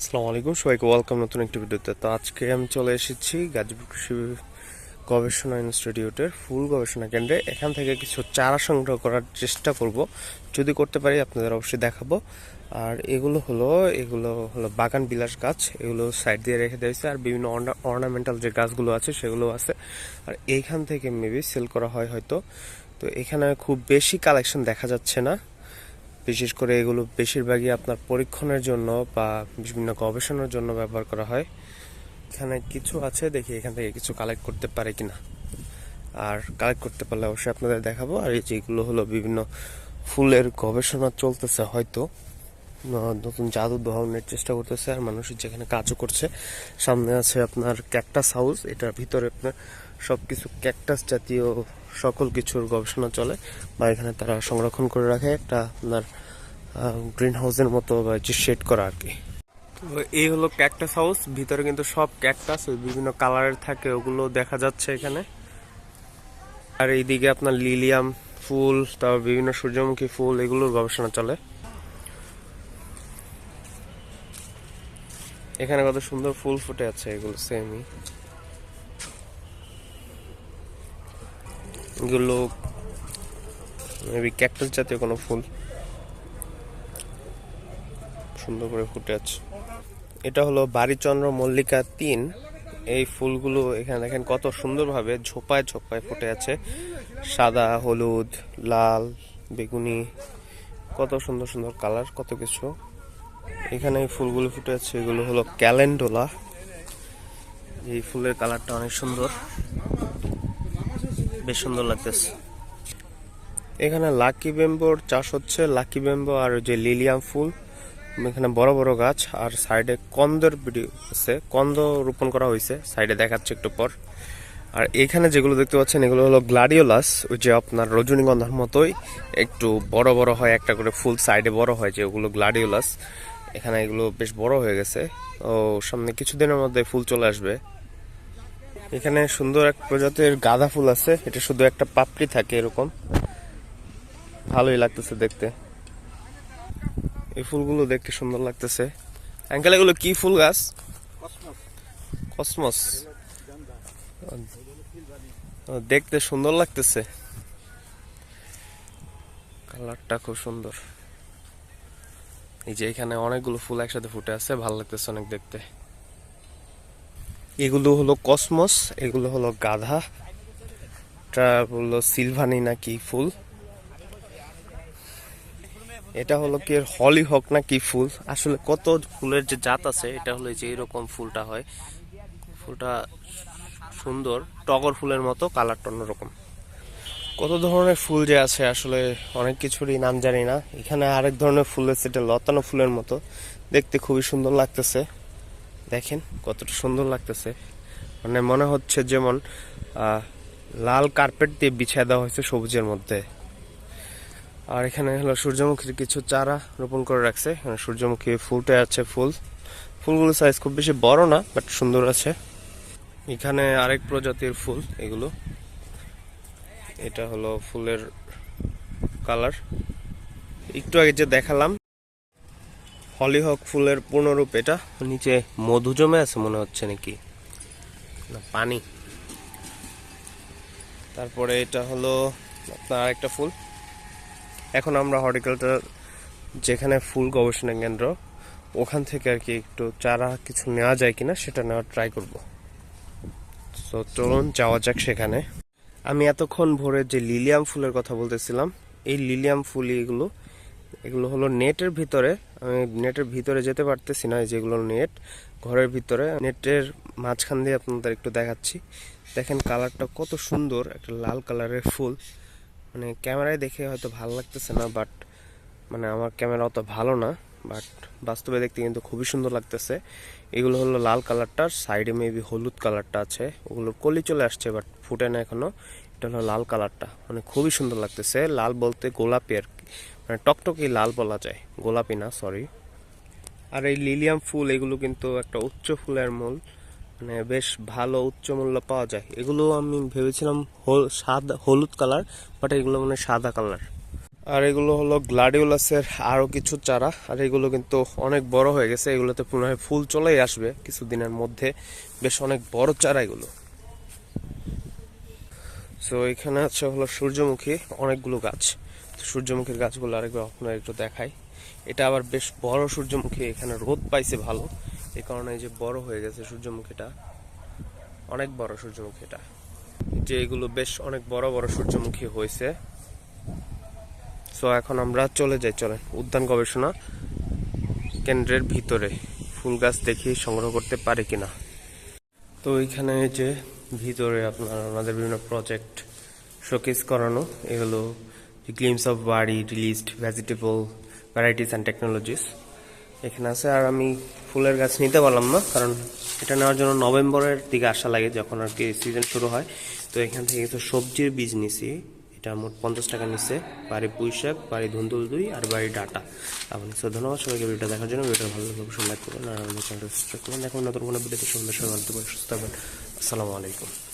আসসালামু আলাইকুম, সবাইকে ওয়েলকাম নতুন একটি ভিডিওতে। তো আজকে আমি চলে এসেছি গাজীপুর কৃষি গবেষণা ইনস্টিটিউটের ফুল গবেষণা কেন্দ্রে। এখান থেকে কিছু চারা সংগ্রহ করার চেষ্টা করব। যদি করতে পারি, আপনাদের অবশ্যই দেখাবো। আর এগুলো হলো এগুলো হলো বাগান বিলাস গাছ। এগুলো সাইড দিয়ে রেখে দিয়েছে আর বিভিন্ন অর্নামেন্টাল যে গাছগুলো আছে, সেগুলো আছে। আর এইখান থেকে মেবি সেল করা হয় হয়তো। তো এখানে খুব বেশি কালেকশন দেখা যাচ্ছে না। বিশেষ করে এগুলো বেশিরভাগই আপনার পরীক্ষণের জন্য বা বিভিন্ন গবেষণার জন্য ব্যবহার করা হয়। এখানে কিছু আছে, দেখি এখান থেকে কিছু কালেক্ট করতে পারে কিনা। আর কালেক্ট করতে পারলে অবশ্যই আপনাদের দেখাবো। আর এই যেগুলো হলো বিভিন্ন ফুলের গবেষণা চলতেছে হয়তো। নতুন জাদু দহনের চেষ্টা করতেছে আর মানুষ যেখানে কাজও করছে। সামনে আছে আপনার ক্যাকটাস হাউস এটার ভিতরে আপনার সব কিছু ক্যাকটাস জাতীয় সকল কিছুর গবেষণা চলে বা এখানে তারা সংরক্ষণ করে রাখে একটা আপনার গ্রিন হাউসের মতো বা যে শেড করা আর কি। তো এই হলো ক্যাকটাস হাউস ভিতরে কিন্তু সব ক্যাকটাস বিভিন্ন কালারের থাকে, ওগুলো দেখা যাচ্ছে এখানে। আর এইদিকে আপনার লিলিয়াম ফুল, তারপর বিভিন্ন সূর্যমুখী ফুল, এগুলোর গবেষণা চলে। এখানে কত সুন্দর ফুল ফুটে আছে এগুলো সেমই এগুলো মেবি ক্যাকটাস জাতীয় কোনো ফুল। সুন্দর করে ফুটে আছে। এটা হলো বাড়িচন্দ্র মল্লিকা তিন। এই ফুলগুলো এখানে দেখেন কত সুন্দরভাবে ঝোপায় ঝোপায় ফুটে আছে। সাদা, হলুদ, লাল, বেগুনি, কত সুন্দর সুন্দর কালার, কত কিছু। এখানে এই ফুলগুলো ফুটে আছে, এগুলো হলো ক্যালেন্ডোলা। এই ফুলের কালারটা অনেক সুন্দর। বেশ সুন্দর লাগতেছে। এখানে লাকি বেম্বোর চাষ হচ্ছে, লাকি বেম্বো আর যে লিলিয়াম ফুল। এখানে বড় বড় গাছ আর সাইডে কন্দর ভিডিও আছে, কন্দ রোপণ করা হয়েছে, সাইডে দেখাচ্ছে একটু পর। আর এখানে যেগুলো দেখতে পাচ্ছেন, এগুলো হলো গ্লাডিওলাস, ওই যে আপনার রজনীগন্ধার মতোই। একটু বড় বড় হয়, একটা করে ফুল সাইডে বড় হয়, যে ওগুলো গ্লাডিওলাস। এখানে এগুলো বেশ বড় হয়ে গেছে। ও সামনে কিছুদিনের মধ্যে ফুল চলে আসবে। এখানে সুন্দর এক প্রজাতির গাঁদা ফুল আছে। এটা শুধু একটা পাপড়ি থাকে এরকম। ভালোই লাগতেছে দেখতে। এই ফুলগুলো দেখতে সুন্দর লাগতেছে। অ্যাঙ্কেল, এগুলো কি ফুল গাছ? কসমস। দেখতে সুন্দর লাগতেছে। কালারটা খুব সুন্দর। এই যে এখানে অনেকগুলো ফুল একসাথে ফুটে আছে। ভালো লাগতেছে অনেক দেখতে। এগুলো হলো কসমস, এগুলো হলো গাধা, এটা হলো সিলভানি না কি ফুল। এটা হলো কি হলি হক না কি ফুল? আসলে কত ফুলের যে জাত আছে, এটা হলো যে এরকম ফুলটা হয়। ফুলটা সুন্দর, টগর ফুলের মতো, কালারটা অন্যরকম। কত ধরনের ফুল যে আছে, আসলে অনেক কিছুরই নাম জানি না। এখানে আরেক ধরনের ফুল আছে এটা লতানো ফুলের মতো। দেখতে খুবই সুন্দর লাগতেছে। দেখেন কতটা সুন্দর লাগতেছে। মানে মনে হচ্ছে যেমন লাল কার্পেট দিয়ে বিছিয়ে দেওয়া হয়েছে সবুজের মধ্যে। আর এখানে হলো সূর্যমুখীর কিছু চারা রোপণ করে রাখছে। সূর্যমুখী ফুটে আছে ফুল। ফুলগুলো সাইজ খুব বেশি বড় না বাট সুন্দর আছে। এখানে আরেক প্রজাতির ফুল, এগুলো। এটা হলো ফুলের কালার একটু আগে যে দেখালাম হলিহক ফুলের পূর্ণরূপ, এটা নিচে মধু জমে আছে মনে হচ্ছে নাকি? না, পানি। তারপরে এটা হলো আপনার আরেকটা ফুল। এখন আমরা হর্টিকালচার, যেখানে ফুল গবেষণা কেন্দ্র, ওখান থেকে আর কি একটু চারা কিছু নেওয়া যায় কিনা সেটা নেওয়ার ট্রাই করব। তো চলুন যাওয়া যাক সেখানে। আমি এতক্ষণ ভোরে যে লিলিয়াম ফুলের কথা বলতেছিলাম, এই লিলিয়াম ফুল এগুলো এগুলো হলো নেটের ভিতরে, আমি নেটের ভিতরে যেতে পারতেছি না যেগুলো নেট, ঘরের ভিতরে। নেটের মাঝখান দিয়ে আপনাদের একটু দেখাচ্ছি। দেখেন কালারটা কত সুন্দর, একটা লাল কালারের ফুল। মানে ক্যামেরায় দেখে হয়তো ভালো লাগতেছে না, বাট মানে আমার ক্যামেরা অত ভালো না, বাট বাস্তবে দেখতে কিন্তু খুবই সুন্দর লাগতেছে। এগুলো হলো লাল কালারটার, সাইডে মেবি হলুদ কালারটা আছে। ওগুলোর কলি চলে আসছে, বাট ফুটে না এখনও। এটা হলো লাল কালারটা মানে খুবই সুন্দর লাগতেছে। লাল বলতে গোলাপি আর টকটকি লাল বলা যায়, গোলাপি না সরি আর এই লিলিয়াম ফুল, এগুলো কিন্তু একটা উচ্চ ফুলের মূল মানে বেশ ভালো উচ্চ মূল্য পাওয়া যায়। এগুলো আমি ভেবেছিলাম সাদা, হলুদ কালার বাট এগুলো মানে সাদা কালার। আর এগুলো হলো গ্লাডিওলাসের আরও কিছু চারা, আর এগুলো কিন্তু অনেক বড় হয়ে গেছে। এগুলোতে পুনরায় ফুল চলেই আসবে কিছুদিনের মধ্যে। বেশ অনেক বড় চারা এগুলো। সো এখানে আছে হলো সূর্যমুখী, অনেকগুলো গাছ। সূর্যমুখীর গাছগুলো আরেকবার আপনার একটু দেখাই। এটা আবার বেশ বড় সূর্যমুখী, এখানে রোদ পাইছে ভালো। এই কারণে যে বড় হয়ে গেছে সূর্যমুখীটা, অনেক বড় সূর্যমুখী এটা যে এগুলো বেশ অনেক বড় বড় সূর্যমুখী হয়েছে। সো এখন আমরা চলে যাই, চলেন। উদ্যান গবেষণা কেন্দ্রের ভিতরে। ফুল গাছ দেখি, সংগ্রহ করতে পারি কিনা। তো এখানে যে ভিতরে আপনার, আমাদের বিভিন্ন প্রজেক্ট শোকেস করানো, এগুলো glimpse of BARI released vegetable varieties and technologies এখানে আছে আর আমি ফুলের গাছ নিতে পারলাম না, কারণ এটা নেওয়ার জন্য নভেম্বরের দিকে আসা লাগে যখন আর কি সিজন শুরু হয়। তো এখান থেকে কিছু সবজির বীজ নিছি। এটা মোট পঞ্চাশ টাকা নিচ্ছে বাড়ি পুঁই শাক, বাড়ি ধুন্দুল দুই আর বাড়ি ডাটা। আপনি সো ধন্যবাদ। সবাইকে ভিডিওটা দেখার জন্য। ভিডিওটা ভালো অবশ্যই লাইক করবেন। আর আমাদের চ্যানেলটা সাবস্ক্রাইব করবেন। এখন নতুন কোনো ভিডিওতে সুন্দর সবাই ভালো থাকবেন সুস্থ থাকবেন আসসালামু আলাইকুম।